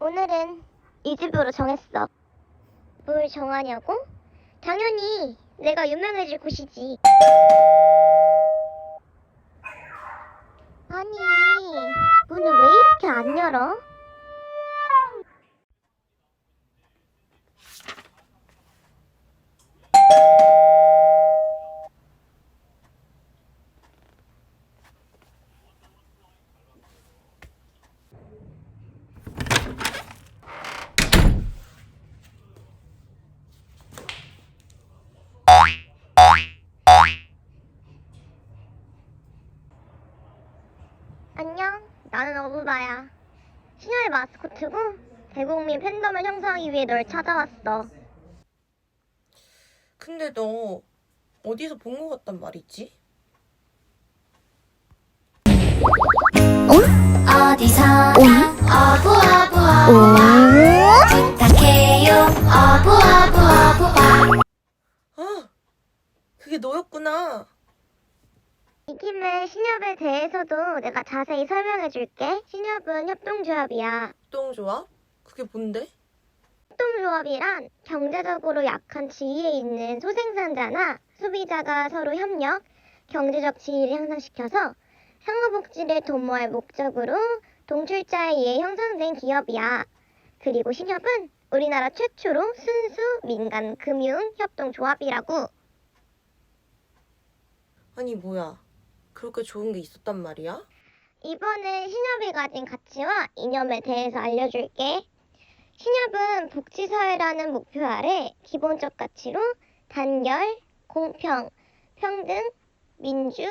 오늘은 이 집으로 정했어. 뭘 정하냐고? 당연히 내가 유명해질 곳이지. 아니, 문을 왜 이렇게 안 열어? 안녕, 나는 어부바야. 신화의 마스코트고 대국민 팬덤을 형성하기 위해 널 찾아왔어. 근데 너 어디서 본 것 같단 말이지? 어디서나 어부 어부 어부 부탁해요 어부 어부 어부어 아, 그게 너였구나. 이 김에 신협에 대해서도 내가 자세히 설명해 줄게. 신협은 협동조합이야. 똥조합? 그게 뭔데? 협동조합이란 경제적으로 약한 지위에 있는 소생산자나 소비자가 서로 협력, 경제적 지위를 향상시켜서 상호복지를 도모할 목적으로 동출자에 의해 형성된 기업이야. 그리고 신협은 우리나라 최초로 순수 민간 금융 협동조합이라고. 아니 뭐야? 그렇게 좋은 게 있었단 말이야? 이번에 신협이 가진 가치와 이념에 대해서 알려줄게. 신협은 복지사회라는 목표 아래 기본적 가치로 단결, 공평, 평등, 민주,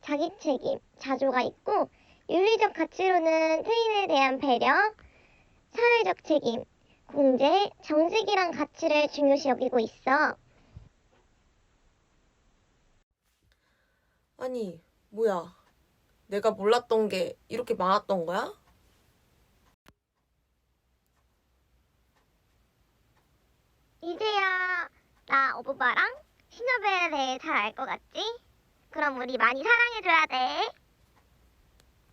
자기 책임, 자조가 있고 윤리적 가치로는 타인에 대한 배려, 사회적 책임, 공제, 정직이란 가치를 중요시 여기고 있어. 아니 뭐야? 내가 몰랐던 게 이렇게 많았던 거야? 이제야 나 어부바랑 신협에 대해 잘 알 것 같지? 그럼 우리 많이 사랑해줘야 돼.